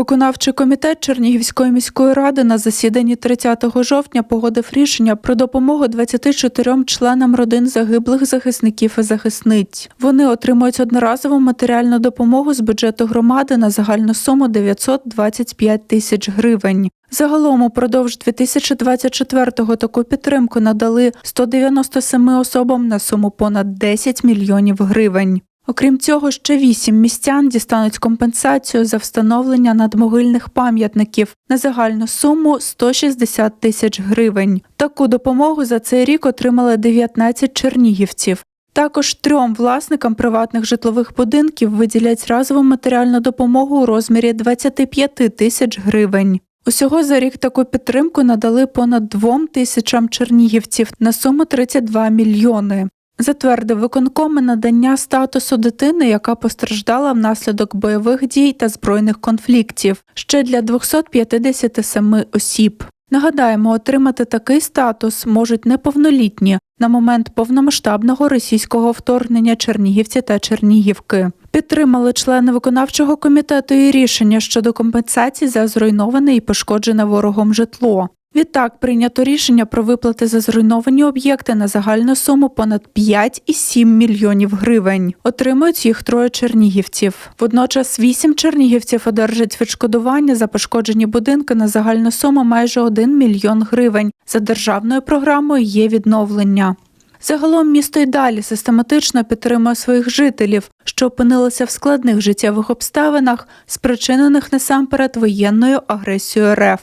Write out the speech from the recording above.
Виконавчий комітет Чернігівської міської ради на засіданні 30 жовтня погодив рішення про допомогу 24 членам родин загиблих захисників і захисниць. Вони отримують одноразову матеріальну допомогу з бюджету громади на загальну суму 925 тисяч гривень. Загалом упродовж 2024-го таку підтримку надали 197 особам на суму понад 10 мільйонів гривень. Окрім цього, ще вісім містян дістануть компенсацію за встановлення надмогильних пам'ятників на загальну суму 160 тисяч гривень. Таку допомогу за цей рік отримали 19 чернігівців. Також трьом власникам приватних житлових будинків виділять разову матеріальну допомогу у розмірі 25 тисяч гривень. Усього за рік таку підтримку надали понад двом тисячам чернігівців на суму 32 мільйони. Затвердив виконком надання статусу дитини, яка постраждала внаслідок бойових дій та збройних конфліктів, ще для 257 осіб. Нагадаємо, отримати такий статус можуть неповнолітні на момент повномасштабного російського вторгнення Чернігівці та Чернігівки. Підтримали члени виконавчого комітету і рішення щодо компенсації за зруйноване і пошкоджене ворогом житло. Відтак прийнято рішення про виплати за зруйновані об'єкти на загальну суму понад 5,7 мільйонів гривень. Отримують їх троє чернігівців. Водночас вісім чернігівців одержать відшкодування за пошкоджені будинки на загальну суму майже 1 мільйон гривень. За державною програмою є відновлення. Загалом місто й далі систематично підтримує своїх жителів, що опинилися в складних життєвих обставинах, спричинених насамперед воєнною агресією РФ.